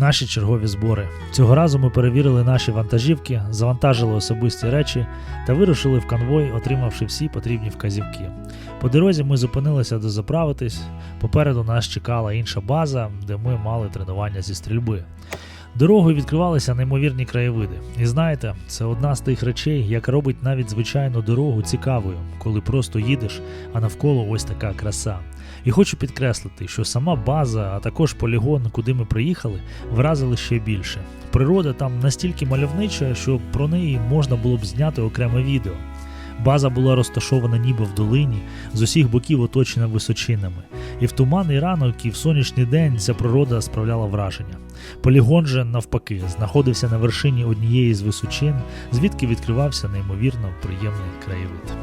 Наші чергові збори. Цього разу ми перевірили наші вантажівки, завантажили особисті речі та вирушили в конвой, отримавши всі потрібні вказівки. По дорозі ми зупинилися дозаправитись. Попереду нас чекала інша база, де ми мали тренування зі стрільби. Дорогою відкривалися неймовірні краєвиди. І знаєте, це одна з тих речей, яка робить навіть звичайну дорогу цікавою, коли просто їдеш, а навколо ось така краса. І хочу підкреслити, що сама база, а також полігон, куди ми приїхали, вразили ще більше. Природа там настільки мальовнича, що про неї можна було б зняти окреме відео. База була розташована ніби в долині, з усіх боків оточена височинами. І в туманний ранок, і в сонячний день ця природа справляла враження. Полігон же, навпаки, знаходився на вершині однієї з височин, звідки відкривався неймовірно приємний краєвид.